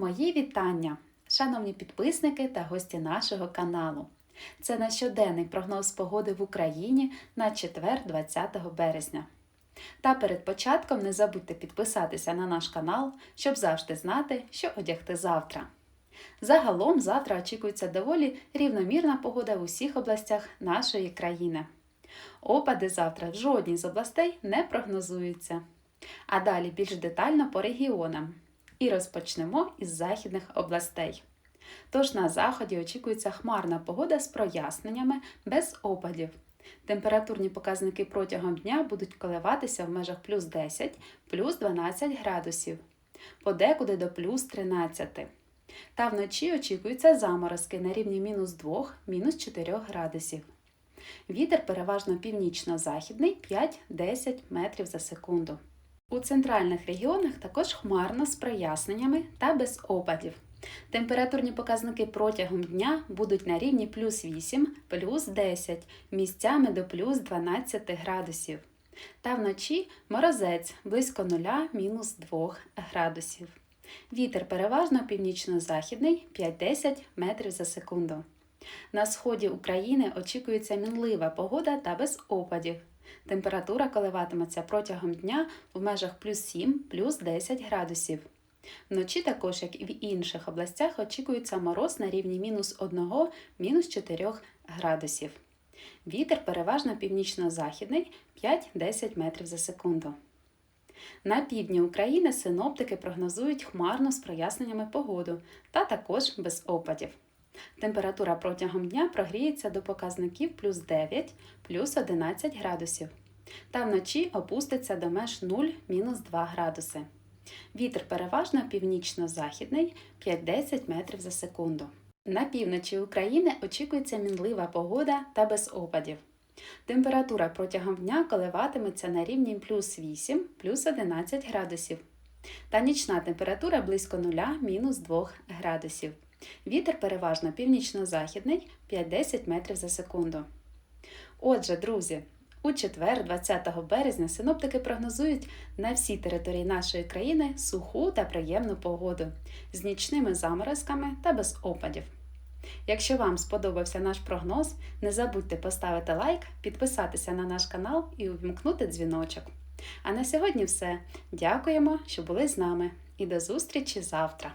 Мої вітання, шановні підписники та гості нашого каналу. Це наш щоденний прогноз погоди в Україні на четвер 20 березня. Та перед початком не забудьте підписатися на наш канал, щоб завжди знати, що одягти завтра. Загалом завтра очікується доволі рівномірна погода в усіх областях нашої країни. Опади завтра в жодній з областей не прогнозуються. А далі більш детально по регіонам. І розпочнемо із західних областей. Тож на заході очікується хмарна погода з проясненнями без опадів. Температурні показники протягом дня будуть коливатися в межах плюс 10, плюс 12 градусів, подекуди до плюс 13. Та вночі очікуються заморозки на рівні мінус 2, мінус 4 градусів. Вітер переважно північно-західний 5-10 метрів за секунду. У центральних регіонах також хмарно з проясненнями та без опадів. Температурні показники протягом дня будуть на рівні плюс 8, плюс 10, місцями до плюс 12 градусів. Та вночі морозець близько 0 мінус 2 градусів. Вітер переважно північно-західний 5-10 метрів за секунду. На сході України очікується мінлива погода та без опадів. Температура коливатиметься протягом дня в межах плюс 7, плюс 10 градусів. Вночі також, як і в інших областях, очікується мороз на рівні мінус 1, мінус 4 градусів. Вітер переважно північно-західний 5-10 метрів за секунду. На півдні України синоптики прогнозують хмарну з проясненнями погоду та також без опадів. Температура протягом дня прогріється до показників плюс 9, плюс 11 градусів. Та вночі опуститься до меж 0-2 градуси. Вітер переважно північно-західний 5-10 метрів за секунду. На півночі України очікується мінлива погода та без опадів. Температура протягом дня коливатиметься на рівні плюс 8, плюс 11 градусів. Та нічна температура близько 0-2 градусів. Вітер переважно північно-західний 5-10 метрів за секунду. Отже, друзі, у четвер, 20 березня, синоптики прогнозують на всій території нашої країни суху та приємну погоду з нічними заморозками та без опадів. Якщо вам сподобався наш прогноз, не забудьте поставити лайк, підписатися на наш канал і увімкнути дзвіночок. А на сьогодні все. Дякуємо, що були з нами, і до зустрічі завтра!